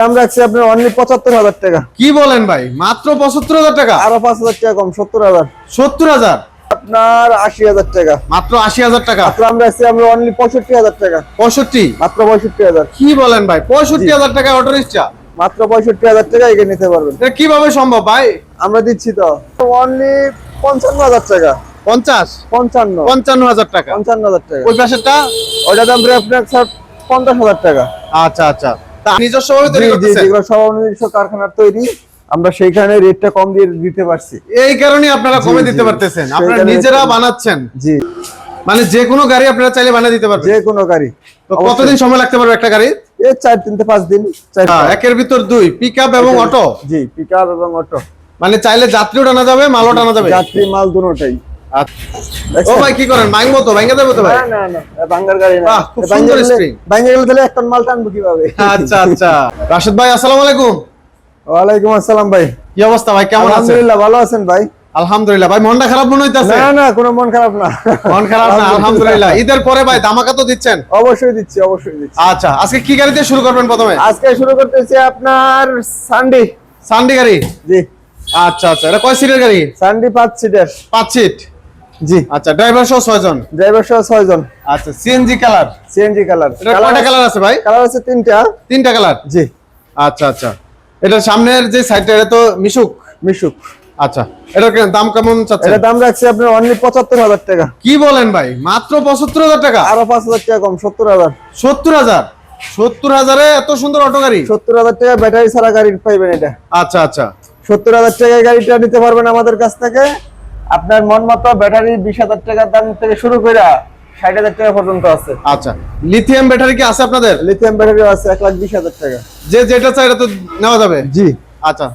দাম রাখছি আপনার অনলি পঁচাত্তর হাজার টাকা। কি বলেন ভাই? মাত্র পঁচাত্তর হাজার টাকা? আরও পাঁচ হাজার টাকা কম সত্তর হাজার। সত্তর হাজার? আপনার আশি হাজার টাকা। মাত্র আশি হাজার টাকা? রাখছি আমরা অনলি পঁয়ষট্টি হাজার টাকা। পঁয়ষট্টি? মাত্র পঁয়ষট্টি হাজার। কি বলেন ভাই? পঁয়ষট্টি হাজার টাকা অটো রিক্সা মাত্র পঁয়ষট্টি হাজার টাকা এগিয়ে নিতে পারবেন। এটা কীভাবে সম্ভব ভাই? আমরা দিচ্ছি তো। অনলি পঞ্চান্ন হাজার টাকা। পঞ্চাশ? পঞ্চান্ন। পঞ্চান্ন হাজার টাকা। পঞ্চান্ন হাজার টাকা। ওই পাশেরটা? ওইটা দাম আপনার স্যার পঞ্চাশ হাজার টাকা। আচ্ছা আচ্ছা। তা নিজস্ব তৈরি করতেছেন? যেগুলো সব নিজস্ব কারখানার তৈরি। আমরা সেইখানে রেটটা কম দিয়ে দিতে পারছি। এই কারণে আপনারা কমে দিতে পারতেছেন। আপনারা নিজেরা বানাচ্ছেন। জি। মানে যে কোনো গাড়ি আপনারা চাইলে বানিয়ে দিতে পারবেন। যে কোনো গাড়ি। তো কতদিন সময় লাগতে পারবে একটা গাড়ি এই চার তিন থেকে পাঁচ দিন হ্যাঁ, পাঁচ। একের ভিতর দুই পিক এবং অটো জি পিক এবং অটো মানে চাইলে যাত্রীও টানা যাবে মালও টানা যাবে? যাত্রী মাল দুটোটাই ও ভাই কি করেন? দেবো তো ভাই? না না গাড়ি না। খুব সুন্দর string। গেলে তাহলে এক টন মাল টানবো কীভাবে? আচ্ছা আচ্ছা। রাশেদ ভাই আসসালামু আলাইকুম। ওয়ালাইকুম আসসালাম ভাই। কি অবস্থা ভাই কেমন আছেন? আলহামদুলিল্লাহ ভালো আছেন ভাই। আলহামদুলিল্লাহ। ভাই মনটা খারাপ মনে হইতাছে? না না কোনো মন খারাপ না। মন খারাপ না আলহামদুলিল্লাহ। ঈদের পরে ভাই ধামাকা তো দিচ্ছেন? অবশ্যই দিচ্ছি অবশ্যই দিচ্ছি। আচ্ছা আজকে কি গাড়ি দিয়ে শুরু করবেন প্রথমে? আজকে শুরু করতেছি আপনার সানডে সানডি গাড়ি? জি। আচ্ছা আচ্ছা। এটা কয় সিটের গাড়ি? সানডে পাঁচ সিটার পাঁচ সিট জি। আচ্ছা ড্রাইভার সহ ছয় জন ড্রাইভার সহ ছয় জন আচ্ছা সিএনজি কালার সিএনজি কালার কয়টা কালার আছে ভাই? কালার আছে তিনটা। তিনটা কালার জি। আচ্ছা আচ্ছা। এটা সামনের যে সাইডটা এটা তো মিশুক? মিশুক। আচ্ছা এটার দাম কেমন চাচ্ছেন? এটা দাম রাখছি আপনার অনলি পঁচাত্তর হাজার টাকা। কি বলেন ভাই? মাত্র পঁচাত্তর হাজার টাকা? আরও পাঁচ হাজার টাকা কম সত্তর হাজার। সত্তর হাজার? সত্তর হাজারে এত সুন্দর অটো গাড়ি? সত্তর হাজার টাকা ব্যাটারি ছাড়া গাড়ি পাইবেন এটা। আচ্ছা আচ্ছা। সত্তর হাজার টাকায় গাড়িটা নিতে পারবেন আমাদের কাছ থেকে। আপনার মন মতো ব্যাটারি বিশ হাজার টাকার দাম থেকে শুরু করে ষাট হাজার টাকা পর্যন্ত আছে। আচ্ছা লিথিয়াম ব্যাটারি কি আছে আপনাদের? লিথিয়াম ব্যাটারি আছে এক লাখ বিশ হাজার টাকা। যে যেটা চাই এটা তো নেওয়া যাবে? জি। আচ্ছা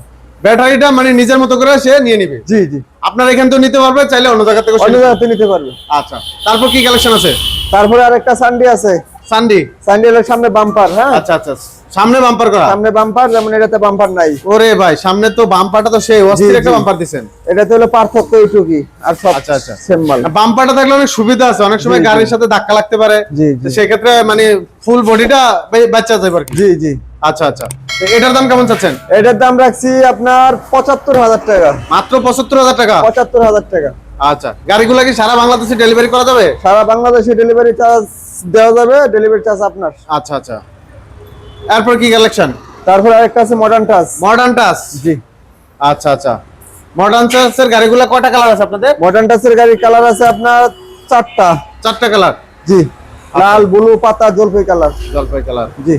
ব্যাটারিটা মানে নিজের মতো করে সে নিয়ে নিবে? জি জি। আপনার এখান থেকে নিতে পারবে চাইলে অন্য জায়গা থেকে অন্য জায়গাতে নিতে পারবে। আচ্ছা তারপর কি কালেকশন আছে? তারপরে আরেকটা সানডে আছে। সানডি সানডে হলো সামনে বাম্পার হ্যাঁ? আচ্ছা আচ্ছা। সামনে বাম্পার করা? সামনে বাম্পার যেমন এটাতে বাম্পার নাই। ওরে ভাই সামনে তো বাম্পারটা তো সেই অস্থির একটা বাম্পার দিছেন। এটাতে হলো পার্থক্য এইটুকুই আর সব আচ্ছা, আচ্ছা। সেম মাল বাম্পারটা থাকলে অনেক সুবিধা আছে অনেক সময়। গাড়ির সাথে ধাক্কা লাগতে পারে। জি। সেক্ষেত্রে মানে ফুল বডিটা বাচ্চা যাবে আর জি জি। আচ্ছা আচ্ছা। এটার দাম কেমন চাচ্ছেন? এটার দাম রাখছি আপনার পঁচাত্তর হাজার টাকা। মাত্র পঁচাত্তর হাজার টাকা? পঁচাত্তর হাজার টাকা। আচ্ছা। গাড়িগুলো কি সারা বাংলাদেশে ডেলিভারি করা যাবে? সারা বাংলাদেশে ডেলিভারি চার্জ দেওয়া যাবে ডেলিভারি চার্জ আপনার। আচ্ছা আচ্ছা। এরপর কি কালেকশন তারপর আরেকটা আছে মডার্ন টাচ মডার্ন টাচ জি। আচ্ছা আচ্ছা। মডার্ন টাচের গাড়িগুলো কয়টা কালার আছে আপনাদের? মডার্ন টাচের গাড়ির কালার আছে আপনার চারটা। চারটা কালার জি। লাল ব্লু পাতা জলপাই কালার জলপাই কালার জি।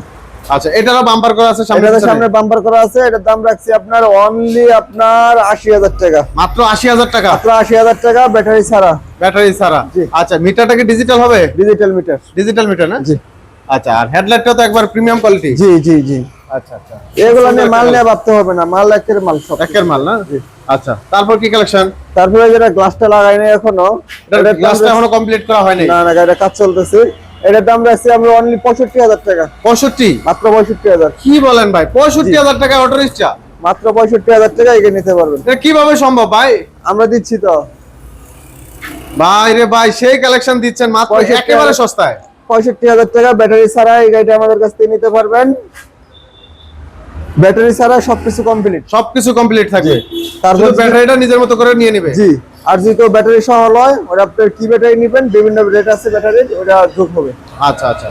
আচ্ছা এটারও বাম্পার করা আছে সামনে পিছনে। সামনে বাম্পার করা আছে এটার দাম রাখছি আপনার অনলি আপনার আশি হাজার টাকা। মাত্র আশি হাজার টাকা? মাত্র আশি হাজার টাকা ব্যাটারি ছাড়া। ব্যাটারি ছাড়া? জি। আচ্ছা মিটারটা কি ডিজিটাল হবে? ডিজিটাল মিটার ডিজিটাল মিটার না? জি। আচ্ছা আর হেডলাইটটা তো একবার প্রিমিয়াম কোয়ালিটি জি জি জি। আচ্ছা আচ্ছা। এগুলো নিয়ে মাল নিয়ে ভাবতে হবে না মাল একের মাল সব। একের মাল না? আচ্ছা তারপর কি কালেকশন তারপরে যেটা গ্লাসটা লাগাই নাই এখনও এটার গ্লাসটা এখনও কমপ্লিট করা হয়নি? না না গাড়িটা কাজ চলতেছে। এটার দাম রাখছি আমরা অনলি পঁয়ষট্টি হাজার টাকা। পঁয়ষট্টি? মাত্র পঁয়ষট্টি হাজার। কি বলেন ভাই পঁয়ষট্টি হাজার টাকা অটো রিক্সা মাত্র পঁয়ষট্টি হাজার টাকা এগিয়ে নিতে পারবেন। এটা কীভাবে সম্ভব ভাই? আমরা দিচ্ছি তো। ভাই রে ভাই সেই কালেকশন দিচ্ছেন মাত্র একেবারে সস্তায়। পঁয়ষট্টি হাজার টাকা ব্যাটারি ছাড়া এই গাড়িটা আমাদের কাছ থেকে নিতে পারবেন। ব্যাটারি ছাড়া সবকিছু কমপ্লিট সবকিছু কমপ্লিট থাকবে। তারপর ব্যাটারিটা নিজের মতো করে নিয়ে নিবে। জি। আর যদি কেউ ব্যাটারি সহ লয় ওটা আপনার কি ব্যাটারি নেবেন বিভিন্ন রেট আছে ব্যাটারির ওটা যোগ হবে। আচ্ছা আচ্ছা।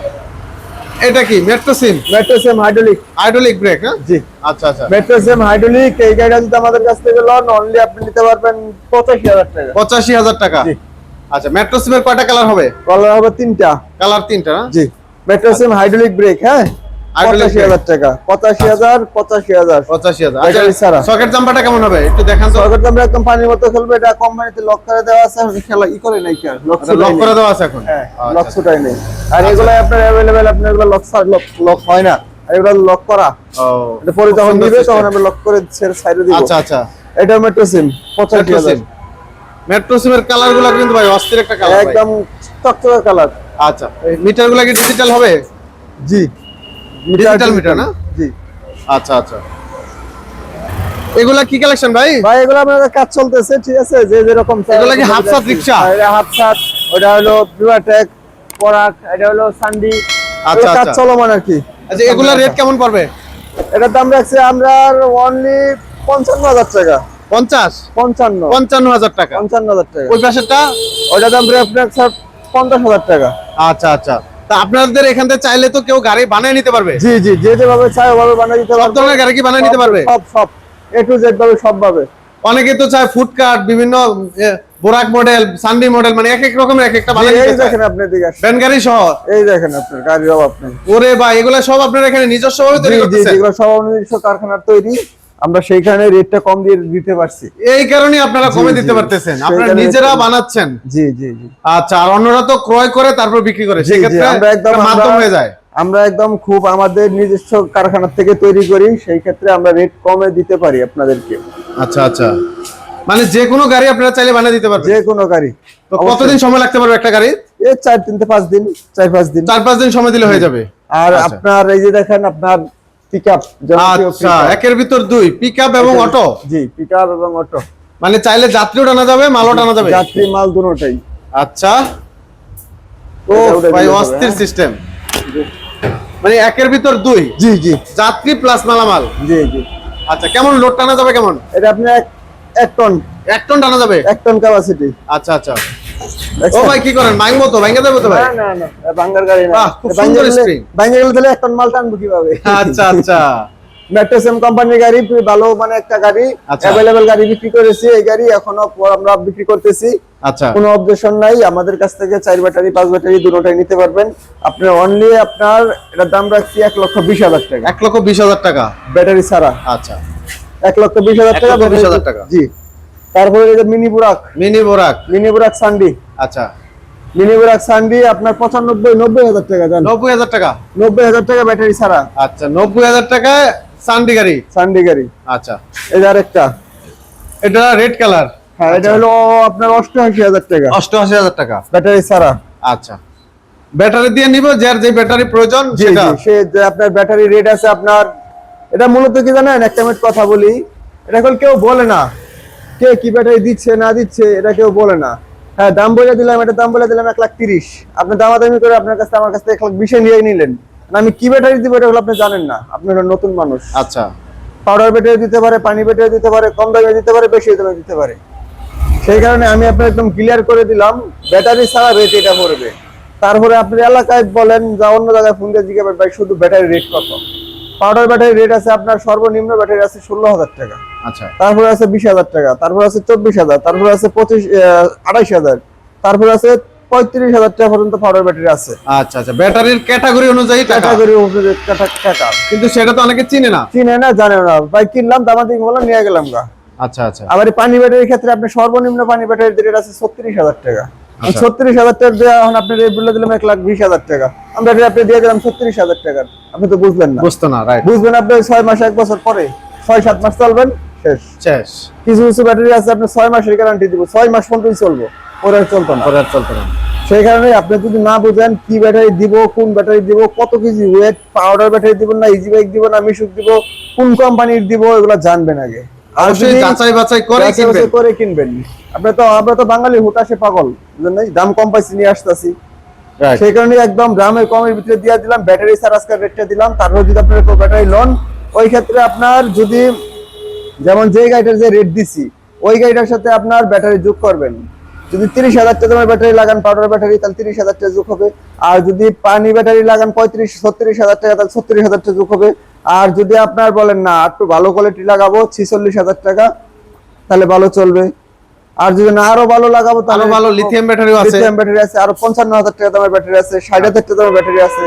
এটা কি? মেট্রো সিম metro same hydraulic hydraulic brake হ্যাঁ? জি। আচ্ছা আচ্ছা। মেট্রো সেম হাইড্রোলিক এই গাড়িটা যদি আমাদের কাছ থেকে লন অনলি আপনি নিতে পারবেন পঁচাশি হাজার টাকা। পঁচাশি হাজার টাকা। জি। আচ্ছা মেট্রো সিমের কয়টা কালার হবে? কলার হবে তিনটা। কালার তিনটা জি। মেট্রো সেম হাইড্রোলিক ব্রেক হ্যাঁ? পঁচাশি হাজার টাকা। পঁচাশি হাজার পঁচাশি হাজার। পঁচাশি হাজার। সকেট জাম্পারটা কেমন হবে? একটু দেখান তো। সরকার দাম একদম পানির মতো খেলবে এটা কোম্পানিতে লক করে দেওয়া আছে খেলা ই করে নাই কেন লক লক করে দেওয়া আছে এখন? হ্যাঁ আচ্ছা, লক ছুটাই নেই। আর এগুলো আপনার অ্যাভেলেবেল আপনার এগুলো লক লক হয় না। আর এগুলো লক করা। এটা পরে যখন তখন আমি লক করে ছেড়ে সাইডে দিব। আচ্ছা আচ্ছা। এটা মেট্রো সিম পঁচাশি মেট্রো হাজার সিমের কিন্তু ভাই অস্থির একটা কালার একদম চকচকে কালার আচ্ছা মিটারগুলো কি ডিজিটাল হবে? জি। Digital meter না? জি। আচ্ছা আচ্ছা। এগুলা কি কালেকশন ভাই? ভাই এগুলো আপনাদের কাজ চলতেছে ঠিক আছে? যে যেরকম এগুলো কি যাচ্ছি। রিক্সা? হ্যাঁ, এটা হাফ সাত ওটা হলো বিভাটেক পরাক এটা হলো সান্ডি আচ্ছা, কাজ আচ্ছা। চলমান আর কি। আচ্ছা এগুলা রেট কেমন পড়বে? এটার দাম রাখছি আমরা অনলি পঞ্চান্ন হাজার টাকা। পঞ্চাশ? পঞ্চান্ন। পঞ্চান্ন হাজার টাকা। পঞ্চান্ন হাজার টাকা। ওই পাশেরটা? ওইটার দাম স্যার পঞ্চাশ হাজার টাকা। আচ্ছা আচ্ছা। তা আপনাদের এখান থেকে চাইলে তো কেউ গাড়ি বানিয়ে নিতে পারবে? জি জি যে যেভাবে চাই ওভাবে বানিয়ে সব পারবে। ধরনের গাড়ি কি বানিয়ে নিতে পারবে? সব সব এ টু জেড ভাবে সব ভাবে অনেকে তো চায় ফুডকার্ট বিভিন্ন বোরাক মডেল সানডি মডেল মানে এক এক রকমের এক একটা বানিয়ে নিতে দেখেন আপনি দিকে। ভ্যান গাড়ি সহ? এই দেখেন আপনার গাড়ির অভাব নেই। ওরে বা এগুলা সব আপনারা এখানে নিজস্ব ভাবে জি তৈরি জি করতেছেন? যেগুলো সব নিজস্ব কারখানার তৈরি। আমরা সেইখানে রেটটা কম দিয়ে দিতে পারছি। এই কারণে আপনারা কমে দিতে পারতেছেন। আপনারা নিজেরা বানাচ্ছেন। জি জি জি। আচ্ছা আর অন্যরা তো ক্রয় করে তারপর বিক্রি করে। সেক্ষেত্রে আমরা একদম মাধ্যম হয়ে যায়। আমরা একদম খুব আমাদের নিজস্ব কারখানা থেকে তৈরি করি সেই ক্ষেত্রে আমরা রেট কমে দিতে পারি আপনাদেরকে। আচ্ছা আচ্ছা। মানে যে কোনো গাড়ি আপনারা চাইলে বানিয়ে দিতে পারবেন। যে কোনো গাড়ি তো কতদিন সময় লাগতে পারবে একটা গাড়ি এ চার তিন থেকে পাঁচ দিন চার পাঁচ দিন। চার পাঁচ দিন সময় দিলে হয়ে যাবে। আর আচ্ছা। আপনার এই যে দেখেন আপনার পিক আপ আচ্ছা একের ভিতর দুই পিক এবং অটো জি পিক এবং অটো মানে চাইলে যাত্রীও টানা যাবে মালও টানা যাবে? যাত্রী মাল দুটোটাই আচ্ছা। ও ভাই অস্থির। সিস্টেম মানে একের ভিতর দুই? জি জি। যাত্রী প্লাস মালামাল? জি জি। আচ্ছা কেমন লোড টানা যাবে কেমন? এটা আপনি এক টন এক টন টানা যাবে? এক টন ক্যাপাসিটি আচ্ছা আচ্ছা। ও ভাই কি করেন? ভাঙবো তো ভাঙে দেবো তো ভাই? না না না গাড়ি না। খুব সুন্দর গেলে- spring। গেলে তাহলে এক মাল টানবো কীভাবে? আচ্ছা আচ্ছা। মেট্রোসেম কোম্পানির গাড়ি ভালো মানে একটা গাড়ি। আচ্ছা। গাড়ি বিক্রি করেছি এই গাড়ি এখনও আমরা বিক্রি করতেছি। আচ্ছা। কোনো অবজেকশন নাই আমাদের কাছ থেকে চার ব্যাটারি পাঁচ ব্যাটারি দুটোটাই নিতে পারবেন। আপনি অনলি আপনার এটার দাম রাখছি এক লক্ষ বিশ হাজার টাকা। এক লক্ষ বিশ হাজার টাকা? ব্যাটারি ছাড়া। আচ্ছা। এক লক্ষ বিশ হাজার টাকা বিশ হাজার টাকা। জি। তারপরে এই যে mini Buraq. Mini Buraq. Mini Buraq সান্ডি। আচ্ছা। মিনি বুরাক সান্ডি আপনার পঁচানব্বই নব্বই হাজার টাকা জান। নব্বই হাজার টাকা? নব্বই হাজার টাকা ব্যাটারি ছাড়া। আচ্ছা নব্বই হাজার টাকায় সানডি গাড়ি? সান্ডি গাড়ি। আচ্ছা। এই যে আরেকটা। এটা রেড কালার হ্যাঁ এটা হলো আপনার অষ্টআশি হাজার টাকা। অষ্টআশি হাজার টাকা। ব্যাটারি ছাড়া। আচ্ছা। ব্যাটারি দিয়ে নিব যার যে ব্যাটারি প্রয়োজন সেটা। সে যে আপনার ব্যাটারি রেট আছে আপনার এটা মূলত কি জানেন একটা মিনিট কথা বলি। এটা এখন কেউ বলে না। কে কি ব্যাটারি দিচ্ছে না দিচ্ছে এটা কেউ বলে না। হ্যাঁ দাম বলে দিলাম এটা দাম বলে দিলাম এক লাখ তিরিশ। আপনি দামাদামি করে আপনার কাছে আমার কাছে এক লাখ বিশে নিয়ে নিলেন। আমি কি ব্যাটারি দিব এটা হলো আপনি জানেন না। আপনি নতুন মানুষ। আচ্ছা। পাউডার ব্যাটারি দিতে পারে পানি ব্যাটারি দিতে পারে কম দামে দিতে পারে বেশি দামে দিতে পারে। সেই কারণে আমি আপনার একদম ক্লিয়ার করে দিলাম ব্যাটারি ছাড়া রেট এটা পড়বে। তারপরে আপনি এলাকায় বলেন যা অন্য জায়গায় ফোন দিয়ে জিজ্ঞাসা ভাই শুধু ব্যাটারি রেট কত? পাউডার ব্যাটারি রেট আছে আপনার সর্বনিম্ন ব্যাটারি আছে ষোলো হাজার টাকা। আচ্ছা। তারপরে আছে বিশ হাজার টাকা তারপরে আছে চব্বিশ হাজার তারপরে আছে পঁচিশ আড়াইশ হাজার তারপরে আছে পঁয়ত্রিশ হাজার টাকা পর্যন্ত পাউডার ব্যাটারি আছে। আচ্ছা আচ্ছা। ব্যাটারির ক্যাটাগরি অনুযায়ী ক্যাটাগরি টাকা কিন্তু সেটা তো অনেকে চিনে না। চিনে না জানে না। ভাই কিনলাম দামাদি বললাম নিয়ে গেলাম গা। আচ্ছা আচ্ছা। আবার পানি ব্যাটারির ক্ষেত্রে আপনি সর্বনিম্ন পানি ব্যাটারির রেট আছে ছত্রিশ হাজার টাকা। ছত্রিশ হাজার টাকা এখন আপনি রেট বলে দিলাম এক লাখ বিশ হাজার টাকা। আমরা আপনি দিয়ে দিলাম ছত্রিশ হাজার টাকা। আপনি তো বুঝলেন না। বুঝতো না রাইট বুঝবেন আপনি ছয় মাস এক বছর পরে। ছয় সাত মাস চলবেন শেষ। শেষ। কিছু কিছু ব্যাটারি আছে আপনি ছয় মাসের গ্যারান্টি দিব। ছয় মাস পর্যন্তই চলবো ওরা চলতো না। পরে আর চলতো না। সেই কারণে আপনি যদি না বুঝেন কি ব্যাটারি দিব কোন ব্যাটারি দিব কত কেজি ওয়েট পাউডার ব্যাটারি দিব না ইজি বাইক দিব না মিশুক দিব কোন কোম্পানির দিব এগুলো জানবেন আগে। যাচাই বাছাই করে কিনবেন। করে কিনবেন। আপনি তো আমরা তো বাঙালি হুটাসে পাগল বুঝলেন দাম কম পাইছি নিয়ে আসতেছি। সেই কারণে একদম দামের কমের ভিতরে দিয়ে দিলাম ব্যাটারি স্যার আজকের রেটটা দিলাম। তারপর যদি আপনার ব্যাটারি লন ওই ক্ষেত্রে আপনার যদি যেমন যে গাড়িটার যে রেট দিছি ওই গাড়িটার সাথে আপনার ব্যাটারি যোগ করবেন। যদি তিরিশ হাজার টাকা দামের ব্যাটারি লাগান পাউডার ব্যাটারি তাহলে তিরিশ হাজার টাকা যোগ হবে। আর যদি পানি ব্যাটারি লাগান পঁয়ত্রিশ ছত্রিশ হাজার টাকা তাহলে ছত্রিশ হাজার টাকা যোগ হবে। আর যদি আপনার বলেন না একটু ভালো কোয়ালিটি লাগাবো ছিচল্লিশ হাজার টাকা তাহলে ভালো চলবে। আর যদি না আরও ভালো লাগাবো তাহলে ভালো লিথিয়াম ব্যাটারিও আছে। লিথিয়াম ব্যাটারি আছে আরও পঞ্চান্ন হাজার টাকা দামের ব্যাটারি আছে ষাট হাজার টাকা দামের ব্যাটারি আছে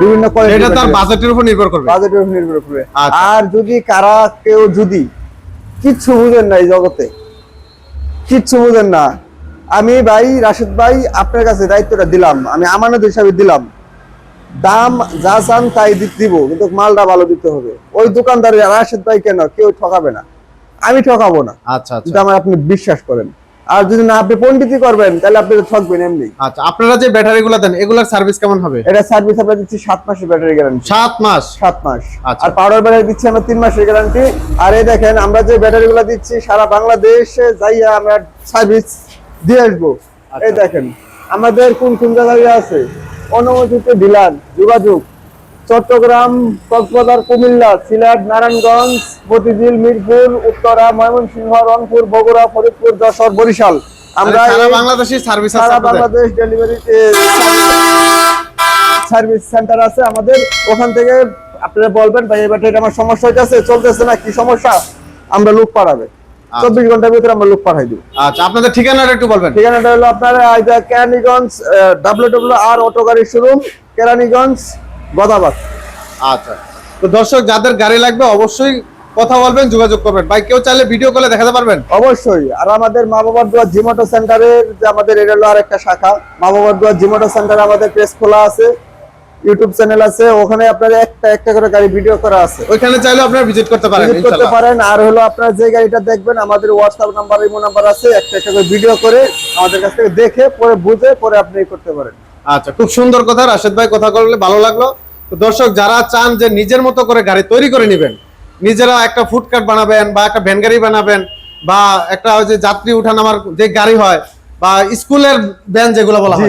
বিভিন্ন কোয়ালিটি এটা তার বাজেটের উপর নির্ভর করবে। বাজেটের উপর নির্ভর করে আচ্ছা। আর যদি কারা কেউ যদি কিচ্ছু বুঝেন না এই জগতে কিচ্ছু বুঝেন না আমি ভাই রাশেদ ভাই আপনার কাছে দায়িত্বটা দিলাম আমি আমানত হিসাবে দিলাম। দাম যা চান তাই দিব কিন্তু মালটা ভালো দিতে হবে। ওই দোকানদার রাশেদ ভাই কেন? কেউ ঠকাবে না। আমি ঠকাবো না। আচ্ছা আচ্ছা। যদি আমার আপনি বিশ্বাস করেন। আর যদি না আপনি পণ্ডিতই করবেন তাহলে আপনি ঠকবেন এমনি। আচ্ছা আপনারা যে ব্যাটারি গুলো দেন এগুলার সার্ভিস কেমন হবে? এটা সার্ভিস আমরা দিচ্ছি সাত মাসের ব্যাটারি গ্যারান্টি সাত মাস? সাত মাস। আচ্ছা। আর পাউডার ব্যাটারি দিচ্ছি আমরা তিন মাসের গ্যারান্টি আর এই দেখেন আমরা যে ব্যাটারি গুলো দিচ্ছি সারা বাংলাদেশে যাইয়া আমরা সার্ভিস দিয়ে আসব। আচ্ছা। এই দেখেন আমাদের কোন কোন জায়গায় আছে? অনুমোদিত ডিলার যোগাযোগ। চট্টগ্রাম কক্সবাজার কুমিল্লা সিলেট নারায়ণগঞ্জ মতিঝিল মিরপুর উত্তরা ময়মনসিংহ রংপুর বগুড়া ফরিদপুর যশোর বরিশাল। আমরা সারা সার্ভিস সারা বাংলাদেশ ডেলিভারি সার্ভিস সেন্টার আছে আমাদের। ওখান থেকে আপনারা বলবেন ভাই এই ব্যাটারিটা আমার সমস্যা হইতেছে চলতেছে না কি সমস্যা? আমরা লোক পাঠাবে। চব্বিশ ঘণ্টার ভিতরে আমরা লোক পাঠাই দিব। আচ্ছা আপনাদের ঠিকানাটা একটু বলবেন। ঠিকানাটা হলো আপনার আইদা Keraniganj W W R auto গাড়ির শোরুম কেরানীগঞ্জ গদাবাদ। আচ্ছা। তো দর্শক যাদের গাড়ি লাগবে অবশ্যই কথা বলবেন যোগাযোগ করবেন। ভাই কেউ চাইলে ভিডিও কলে দেখাতে পারবেন? অবশ্যই। আর আমাদের মা বাবার দোয়া জিমোটো সেন্টারের যে আমাদের এটা হলো আর একটা শাখা। মা বাবার দোয়া জিমোটো সেন্টারে আমাদের পেজ খোলা আছে। ইউটিউব চ্যানেল আছে ওখানে আপনার একটা একটা করে গাড়ি ভিডিও করা আছে। ওইখানে চাইলে আপনারা ভিজিট করতে পারেন ভিজিট করতে পারেন আর হলো আপনার যে গাড়িটা দেখবেন আমাদের হোয়াটসঅ্যাপ নাম্বার ইমো নাম্বার আছে একটা একটা করে ভিডিও করে আমাদের কাছ থেকে দেখে পরে বুঝে পরে আপনি করতে পারেন। আচ্ছা খুব সুন্দর কথা রাশেদ ভাই কথা বললে ভালো লাগল। তো দর্শক যারা চান যে নিজের মতো করে গাড়ি তৈরি করে নেবেন নিজেরা একটা ফুডকার্ট বানাবেন বা একটা ভ্যান গাড়ি বানাবেন বা একটা ওই যে যাত্রী উঠানামার যে গাড়ি হয় বা স্কুলের ভ্যান যেগুলো বলা হয়।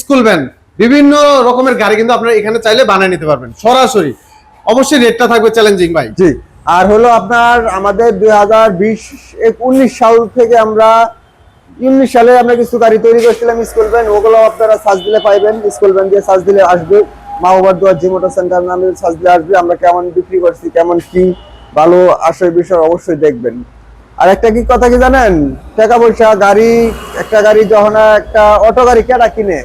স্কুল ভ্যান বিভিন্ন রকমের গাড়ি কিন্তু আপনারা এখানে চাইলে বানিয়ে নিতে পারবেন, সরাসরি। অবশ্যই রেটটা থাকবে চ্যালেঞ্জিং ভাই। জি, আর হলো আপনার আমাদের দুই হাজার বিশ উনিশ সাল থেকে আমরা উনিশ সালে আমরা কিছু গাড়ি তৈরি করছিলাম স্কুল ভ্যান ওগুলো আপনারা সার্চ দিলে পাইবেন স্কুল ভ্যান দিয়ে সার্চ দিলে আসবে। মা বাবার দোয়ার জিমোটো সেন্টার নামে সার্চ দিলে আসবে। আমরা কেমন বিক্রি করছি, কেমন কি, ভালো আসে বিষয় অবশ্যই দেখবেন। আর একটা কি কথা কি জানেন? টাকা পয়সা, গাড়ি, একটা গাড়ি যখন একটা অটো গাড়ি কেটা কিনে?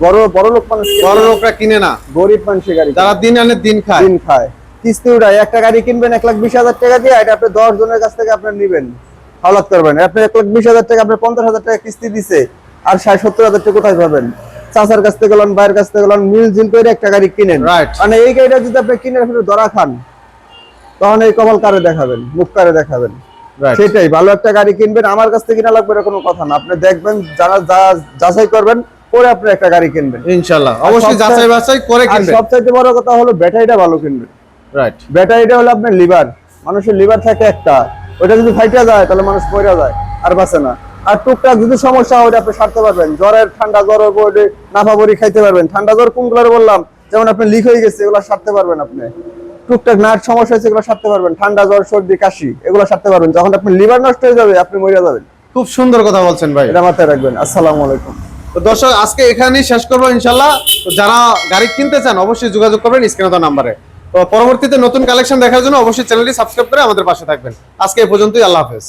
বড় বড় লোক মানুষ কিনে বড় না। লোকরা কিনে না। গরিব মানুষের গাড়ি যারা দিন আনে দিন খায়। দিন খায়। কিস্তি উঠায় একটা গাড়ি কিনবেন এক লাখ বিশ হাজার টাকা দিয়ে এটা আপনি দশ জনের কাছ থেকে আপনার নিবেন। হাওলাত করবেন। আপনি এক লাখ বিশ হাজার টাকা আপনার পঞ্চাশ হাজার টাকা কিস্তি দিছে আর ষাট সত্তর হাজার টাকা কোথায় পাবেন? চাচার কাছ থেকে ভাইয়ের কাছ থেকে মিল জিল করে একটা গাড়ি কিনেন. মানে এই গাড়িটা যদি আপনি কিনে আপনি ধরা খান। তখন এই কপাল কারে দেখাবেন মুখ কারে দেখাবেন। সেটাই ভালো একটা গাড়ি কিনবেন আমার কাছ থেকে কিনা লাগবে এরকম কোনো কথা না। আপনি দেখবেন যারা যা- যাচাই করবেন পরে আপনি একটা গাড়ি কিনবেন। ইনশাল্লাহ অবশ্যই যাচাই বাছাই করে আর কিনবেন। সবচাইতে বড় কথা হলো ব্যাটারিটা ভালো কিনবেন। রাইট ব্যাটারিটা হলো আপনার লিভার। মানুষের লিভার থাকে একটা। ওটা যদি ফাইটা যায় তাহলে মানুষ মরে যায় আর বাঁচে না। আর টুকটাক যদি সমস্যা হয় আপনি সারতে পারবেন। জ্বরের ঠান্ডা জ্বর হব নাফা বড়ি খাইতে পারবেন। ঠান্ডা জ্বর কোনগুলো বললাম? যেমন আপনি লিক হয়ে গেছে এগুলো সারতে পারবেন আপনি। টুকটাক নাট সমস্যা হয়েছে এগুলো সারতে পারবেন। ঠান্ডা জ্বর সর্দি কাশি এগুলো সারতে পারবেন। যখন আপনি লিভার নষ্ট হয়ে যাবে আপনি মরে যাবেন। খুব সুন্দর কথা বলছেন ভাই। এটা মাথায় রাখবেন। আসসালামু আলাইকুম। তো দর্শক, আজকে এখানেই শেষ করব ইনশাল্লাহ। তো যারা গাড়ি কিনতে চান, অবশ্যই যোগাযোগ করবেন স্ক্রিনে নাম্বারে। তো পরবর্তীতে নতুন কালেকশন দেখার জন্য অবশ্যই চ্যানেলটি সাবস্ক্রাইব করে আমাদের পাশে থাকবেন। আজকে এই পর্যন্তই, আল্লাহ হাফেজ।